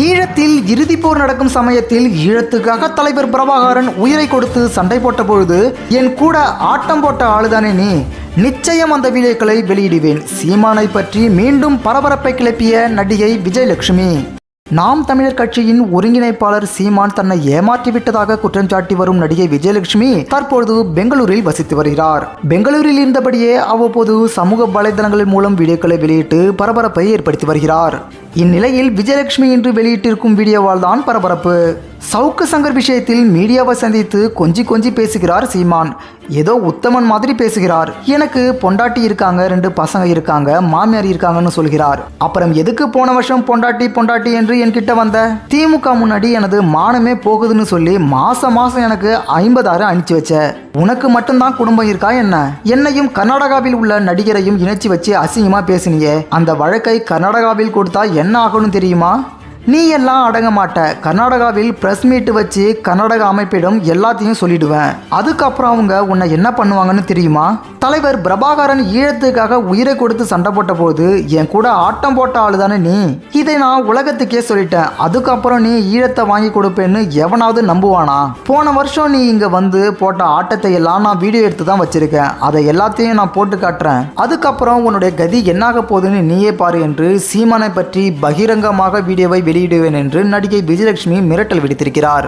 ஈழத்தில் இறுதிப் போர் நடக்கும் சமயத்தில் ஈழத்துக்காக தலைவர் பிரபாகரன் உயிரை கொடுத்து சண்டை போட்ட பொழுது என் கூட ஆட்டம் போட்ட ஆளுதானே நீ? நிச்சயம் அந்த வீடியோக்களை வெளியிடுவேன். சீமானை பற்றி மீண்டும் பரபரப்பை கிளப்பிய நடிகை விஜயலட்சுமி. நாம் தமிழர் கட்சியின் ஒருங்கிணைப்பாளர் சீமான் தன்னை ஏமாற்றி விட்டதாக குற்றம் சாட்டி வரும் நடிகை விஜயலட்சுமி தற்பொழுது பெங்களூரில் வசித்து வருகிறார். பெங்களூரில் இருந்தபடியே அவ்வப்போது சமூக வலைதளங்கள் மூலம் வீடியோக்களை வெளியிட்டு பரபரப்பை ஏற்படுத்தி வருகிறார். இந்நிலையில் விஜயலட்சுமி இன்று வெளியிட்டிருக்கும் வீடியோவால் தான் பரபரப்பு. சவுக்கு சங்கர் விஷயத்தில் மீடியாவை சந்தித்து கொஞ்சி கொஞ்சி பேசுகிறார் சீமான். ஏதோ உத்தமன் மாதிரி பேசுகிறார். எனக்கு பொண்டாட்டி இருக்காங்க ரெண்டு பசங்க இருக்காங்க மாமியார் இருக்காங்கன்னு சொல்கிறார். அப்புறம் எதுக்கு போன வருஷம் பொண்டாட்டி பொண்டாட்டி என்று என்கிட்ட வந்த? திமுக முன்னாடி எனது மானமே போகுதுன்னு சொல்லி மாசம் மாசம் எனக்கு ஐம்பதாயிரம் அனுப்பிச்சு வச்ச. உனக்கு மட்டும்தான் குடும்பம் இருக்கா என்ன? என்னையும் கர்நாடகாவில் உள்ள நடிகரையும் இணைச்சி வச்சு அசிங்கமா பேசினியே. அந்த வழக்கை கர்நாடகாவில் கொடுத்தா என்ன ஆகணும் தெரியுமா? நீ எல்லாம் அடங்க மாட்ட. கர்நாடகாவில் பிரஸ் மீட் வச்சு கர்நாடக அமைப்பிடம் எல்லாத்தையும் சொல்லிடுவேன். அதுக்கப்புறம் அவங்க உன்னை என்ன பண்ணுவாங்கன்னு தெரியுமா? தலைவர் பிரபாகரன் ஈழத்துக்காக உயிரை கொடுத்து சண்டை போட்ட போது என் கூட ஆட்டம் போட்ட ஆளு தானே நீ? இதை நான் உலகத்துக்கே சொல்லிட்டேன். அதுக்கப்புறம் நீ ஈழத்தை வாங்கி கொடுப்பேன்னு எவனாவது நம்புவானா? போன வருஷம் நீ இங்க வந்து போட்ட ஆட்டத்தை எல்லாம் நான் வீடியோ எடுத்து தான் வச்சிருக்கேன். அதை எல்லாத்தையும் நான் போட்டு காட்டுறேன். அதுக்கப்புறம் உன்னுடைய கதி என்னாக போகுதுன்னு நீயே பாரு என்று சீமானை பற்றி பகிரங்கமாக வீடியோவை வெளியிடுவேன் என்று நடிகை விஜயலட்சுமி மிரட்டல் விடுத்திருக்கிறார்.